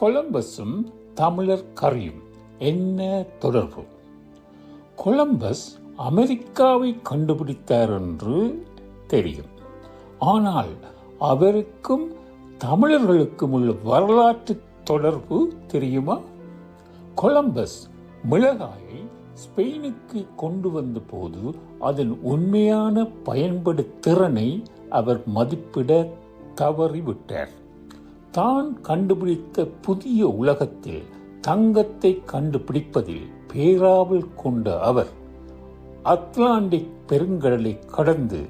கொலம்பஸும் தமிழர் கரியும். என்ன தொடர்பு? கொலம்பஸ் அமெரிக்காவை கண்டுபிடித்தார் என்று தெரியும். ஆனால் அவருக்கும் தமிழர்களுக்கும் உள்ள வரலாற்று தொடர்பு தெரியுமா? கொலம்பஸ் மிளகாயை ஸ்பெயினுக்கு கொண்டு வந்த போது அதன் உண்மையான பயன்படு திறனை அவர் மதிப்பிட தவறிவிட்டார். தான் கண்டுபிடித்த புதிய உலகத்தில் தங்கத்தை கண்டுபிடிப்பதில் பேராவல் கொண்ட அவர் அட்லாண்டிக் பெருங்கடலை கடந்து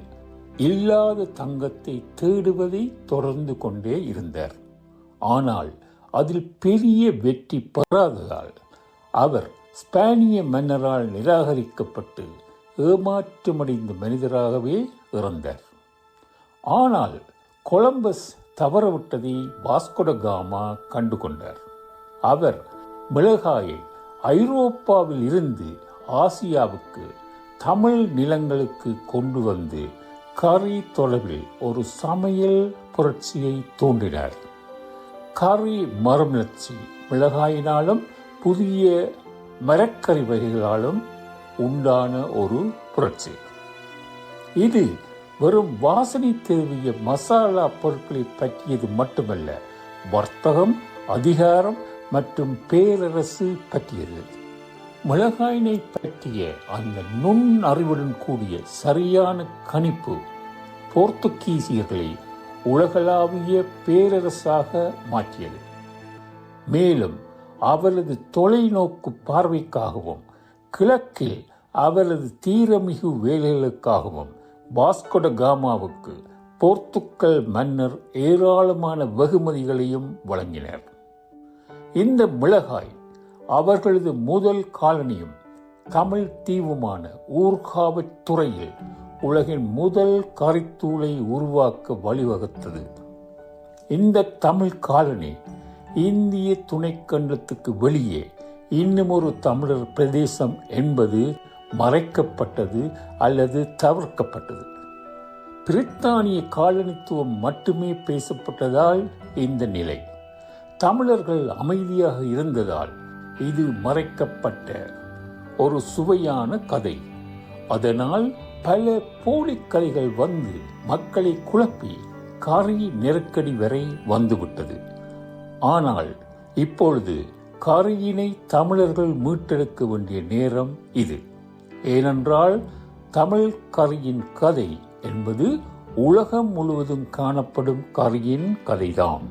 இல்லாத தங்கத்தை தேடுவதை தொடர்ந்து கொண்டே இருந்தார். ஆனால் அதில் பெரிய வெற்றி பெறாததால் அவர் ஸ்பானிய மன்னரால் நிராகரிக்கப்பட்டு ஏமாற்றமடைந்த மனிதராகவே இறந்தார். ஆனால் கொலம்பஸ் தவறவிட்டதை வாஸ்கோடகாமா கண்டுகொண்டார் கண்டு கொண்டார் அவர் மிளகாயை ஐரோப்பாவில் இருந்து ஆசியாவுக்கு தமிழ் நிலங்களுக்கு கொண்டு வந்து கறி தொலைவில் ஒரு சமையல் புரட்சியை தூண்டினார். கறி மரமலர்ச்சி மிளகாயினாலும் புதிய மரக்கறி வகைகளாலும் உண்டான ஒரு புரட்சி. இது வெறும் வாசனை திருவிய மசாலா பொருட்களை பற்றியது மட்டுமல்ல வர்த்தகம் அதிகாரம் மற்றும் பேரரசு பற்றியது. மிளகாயினை பற்றிய அந்த நுண் அறிவுடன் கூடிய சரியான கணிப்பு போர்த்துகீசியர்களை உலகளாவிய பேரரசாக மாற்றியது. மேலும் அவரது தொலைநோக்கு பார்வைக்காகவும் கிழக்கில் அவரது தீரமிகு வேலைகளுக்காகவும் வாஸ்கோட காமாவுக்கு போர்த்துக்கல் மன்னர் ஏராளமான வெகுமதிகளையும் வழங்கினர். இந்த மிளகாய் அவர்களது முதல் காலனியும் தமிழ் தீவுமான ஊர்காவத் துறையில் உலகின் முதல் கரித்தூளை உருவாக்க வழிவகுத்தது. இந்த தமிழ் காலனி இந்திய துணைக்கண்டத்துக்கு வெளியே இன்னும் ஒரு தமிழர் பிரதேசம் என்பது மறைக்கப்பட்டது அல்லது தவிர்க்கப்பட்டது. பிரித்தானிய காலனித்துவம் மட்டுமே பேசப்பட்டதால் இந்த நிலை. தமிழர்கள் அமைதியாக இருந்ததால் இது மறைக்கப்பட்ட ஒரு சுவையான கதை. அதனால் பல போலிக்கதைகள் வந்து மக்களை குழப்பி கறி நெருக்கடி வரை வந்துவிட்டது. ஆனால் இப்பொழுது கரையினை தமிழர்கள் மீட்டெடுக்க வேண்டிய நேரம் இது. ஏனென்றால் தமிழ் கரியின் கதை என்பது உலகம் முழுவதும் காணப்படும் கரியின் கதைதான்